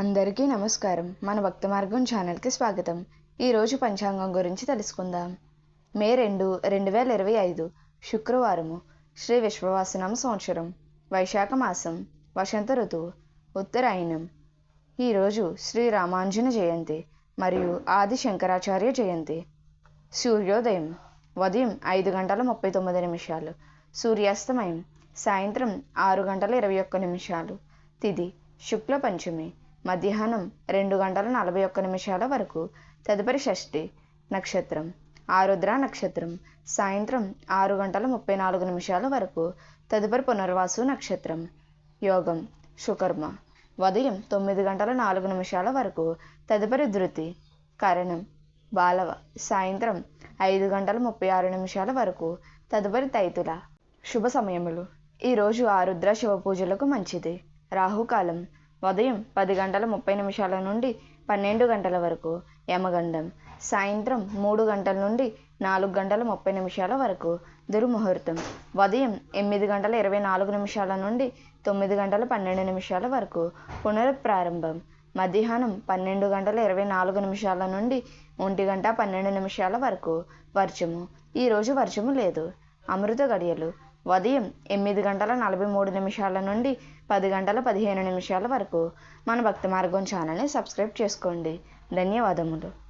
అందరికీ నమస్కారం. మన భక్త మార్గం ఛానల్కి స్వాగతం. ఈరోజు పంచాంగం గురించి తెలుసుకుందాం. మే రెండు రెండు వేల ఇరవై ఐదు శుక్రవారము శ్రీ విశ్వవాసనం సంవత్సరం వైశాఖ మాసం వసంత ఋతువు ఉత్తరాయణం. ఈరోజు శ్రీ రామాంజన జయంతి మరియు ఆది శంకరాచార్య జయంతి. సూర్యోదయం ఉదయం ఐదు గంటల ముప్పై తొమ్మిది నిమిషాలు. సూర్యాస్తమయం సాయంత్రం ఆరు గంటల ఇరవై ఒక్క నిమిషాలు. తిది శుక్ల పంచమి మధ్యాహ్నం రెండు గంటల నలభై ఒక్క నిమిషాల వరకు. తదుపరి షష్ఠి నక్షత్రం. ఆరుద్ర నక్షత్రం. సాయంత్రం ఆరు గంటల ముప్పై నాలుగు నిమిషాల వరకు. తదుపరి పునర్వాసు నక్షత్రం. యోగం సుకర్మ. ఉదయం తొమ్మిది గంటల నాలుగు నిమిషాల వరకు. తదుపరి ధృతి కరణం. బాలవ. సాయంత్రం ఐదు గంటల ముప్పై ఆరు నిమిషాల వరకు. తదుపరి తైతుల. శుభ సమయములు. ఈరోజు ఆరుద్ర శివ పూజలకు మంచిది. రాహుకాలం. ఉదయం పది గంటల ముప్పై నిమిషాల నుండి పన్నెండు గంటల వరకు యమగండం సాయంత్రం మూడు గంటల నుండి నాలుగు గంటల ముప్పై నిమిషాల వరకు దుర్ముహూర్తం ఉదయం ఎనిమిది గంటల ఇరవై నాలుగు నిమిషాల నుండి తొమ్మిది గంటల పన్నెండు నిమిషాల వరకు పునఃప్రారంభం మధ్యాహ్నం పన్నెండు గంటల ఇరవై నాలుగు నిమిషాల నుండి ఒంటి గంట పన్నెండు నిమిషాల వరకు వర్షము. ఈరోజు వర్షము లేదు. అమృత గడియలు ఉదయం ఎనిమిది గంటల నలభై మూడు నిమిషాల నుండి పది గంటల పదిహేను నిమిషాల వరకు మన భక్తి మార్గం ఛానల్ని సబ్స్క్రైబ్ చేసుకోండి. ధన్యవాదములు.